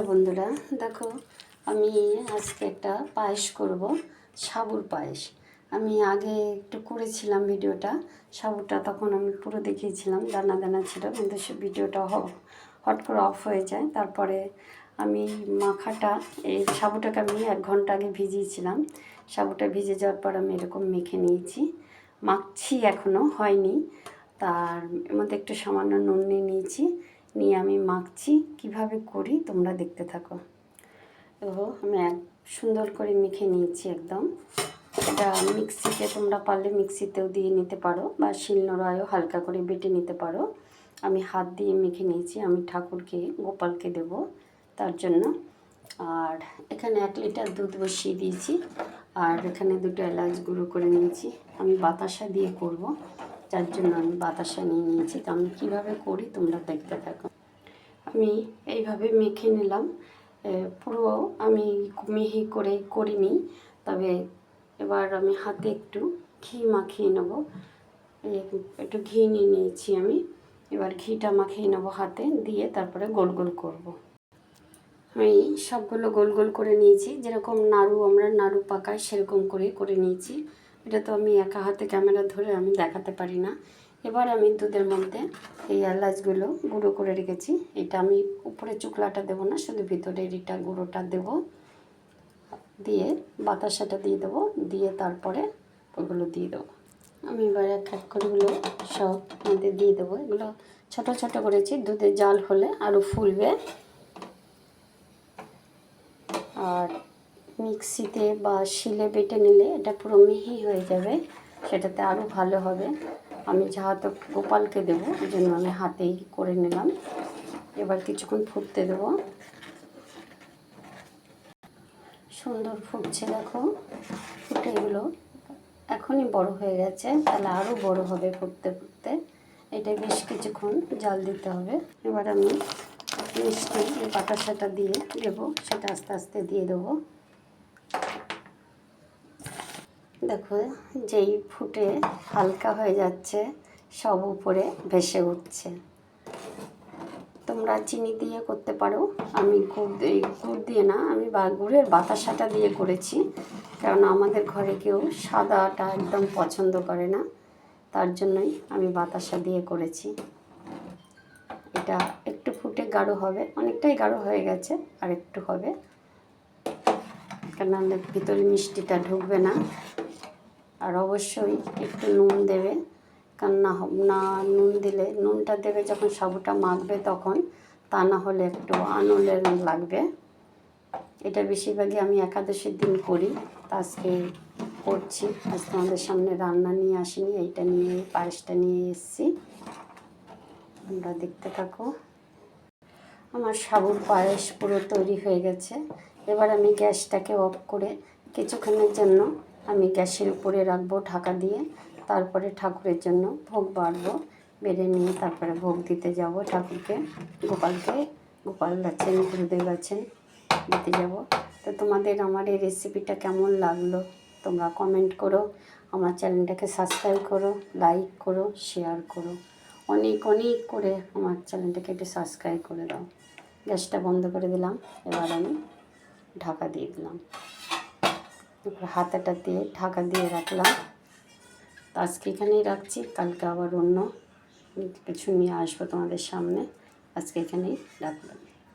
Hello বন্ধুরা, দেখো আমি আজকে একটা পায়েস করব, সাবুর পায়েস। আমি আগে একটু করেছিলাম ভিডিওটা, সাবুটা তখন আমি পুরো দেখিয়েছিলাম, দানা দানা ছিল, কিন্তু সে ভিডিওটা হট করে অফ হয়ে যায়। তারপরে আমি মাখাটা, এই সাবুটাকে আমি এক ঘণ্টা আগে ভিজিয়েছিলাম। সাবুটা ভিজে যাওয়ার পর আমি এরকম মেখে নিয়েছি। মাখছি এখনও হয়নি। তার মধ্যে একটু সামান্য নুন নিয়ে নিয়েছি। নিয়ে আমি মাখছি। কীভাবে করি তোমরা দেখতে থাকো। তো আমি এক সুন্দর করে মেখে নিয়েছি একদম। এটা মিক্সিতে তোমরা পারলে মিক্সিতেও দিয়ে নিতে পারো বা শিলনোড়ায়ও হালকা করে বেটে নিতে পারো। আমি হাত দিয়ে মেখে নিয়েছি, আমি ঠাকুরকে, গোপালকে দেব তার জন্য। আর এখানে এক লিটার দুধ বসিয়ে দিয়েছি। আর এখানে দুটো এলাচ গুঁড়ো করে নিয়েছি। আমি বাতাসা দিয়ে করব। যার জন্য আমি বাতাসা নিয়ে নিয়েছি। তো আমি কীভাবে করি তোমরা দেখতে থাকো। আমি এইভাবে মেখে নিলাম। পুরো আমি মিহি করে করিনি। তবে এবার আমি হাতে একটু ঘি মাখিয়ে নেব। একটু ঘি নিয়ে নিয়েছি আমি। এবার ঘিটা মাখিয়ে নেব হাতে দিয়ে তারপরে গোল গোল করব। আমি সবগুলো গোল গোল করে নিয়েছি। যেরকম নাড়ু, আমরা নাড়ু পাকাই সেরকম করে করে নিয়েছি। এটা তো আমি একা হাতে ক্যামেরা ধরে আমি দেখাতে পারি না। এবার আমি দুধের মধ্যে এই এলাচগুলো গুঁড়ো করে রেখেছি। এটা আমি উপরে চুকলাটা দেবো না, শুধু ভিতরে এটা গুঁড়োটা দেব। দিয়ে বাতাসাটা দিয়ে দেবো, দিয়ে তারপরে ওগুলো দিয়ে দেবো। আমি এবার এক এক করেগুলো সব মধ্যে দিয়ে দেবো। এগুলো ছোট ছোট করেছি, দুধে জাল হলে আরও ফুলবে। আর মিক্সিতে বা শিলে বেটে নিলে এটা পুরো মিহি হয়ে যাবে। সেটাতে আরও ভালো হবে। আমি যেহেতু গোপালকে দেবো ওই জন্য আমি হাতেই করে নিলাম। এবার কিছুক্ষণ ফুটতে দেবো। সুন্দর ফুটছে দেখো। ফুটে এগুলো। এখনই বড় হয়ে গেছে, তাহলে আরও বড় হবে ফুটতে ফুটতে। এটা বেশ কিছুক্ষণ জাল দিতে হবে। এবার আমি মিষ্টি বাতাসাটা দিয়ে দেবো, সেটা আস্তে আস্তে দিয়ে দেবো। দেখো, যেই ফুটে হালকা হয়ে যাচ্ছে, সব উপরে ভেসে উঠছে। তোমরা চিনি দিয়ে করতে পারো। আমি গুড় গুড় দিয়ে না, আমি বা, গুড়ের বাতাসাটা দিয়ে করেছি। কারণ আমাদের ঘরে কেউ সাদাটা একদম পছন্দ করে না। তার জন্যই আমি বাতাসা দিয়ে করেছি। এটা একটু ফুটে গাঢ় হবে, অনেকটাই গাঢ় হয়ে গেছে, আর একটু হবে। কেন ভিতরে মিষ্টিটা ঢুকবে না। আর অবশ্যই একটু নুন দেবে। কারণ না না নুন দিলে, নুনটা দেবে যখন সাবুটা মাখবে তখন, তা না হলে একটু আনলের লাগবে। এটা বেশিরভাগই আমি একাদশীর দিন করি আজকে করছি। আজ তোমাদের সামনে রান্না নিয়ে আসিনি, এইটা নিয়ে, পায়েসটা নিয়ে এসেছি। আমরা দেখতে থাকো। আমার সাবুর পায়েস পুরো তৈরি হয়ে গেছে। এবার আমি গ্যাসটাকে অফ করে কিছুক্ষণের জন্য আমি গ্যাসের উপরে রাখব ঢাকা দিয়ে। তারপরে ঠাকুরের জন্য ভোগ বাড়বো, বেড়ে নিয়ে তারপরে ভোগ দিতে যাব ঠাকুরকে। গোপালকে, গোপাল আছেন, গুরুদেব আছেন, দিতে যাব। তো তোমাদের আমার এই রেসিপিটা কেমন লাগল? তোমরা কমেন্ট করো, আমার চ্যানেলটাকে সাবস্ক্রাইব করো লাইক করো শেয়ার করো। অনেক অনেক করে আমার চ্যানেলটাকে একটু সাবস্ক্রাইব করে দাও। গ্যাসটা বন্ধ করে দিলাম, এবার আমি ঢাকা দিয়ে দিলাম। হাতাটা দিয়ে, ঢাকা দিয়ে রাখলাম। তো আজকে এখানেই রাখছি, কালকে আবার অন্য কিছু নিয়ে আসব তোমাদের সামনে। আজকে এখানেই রাখলাম।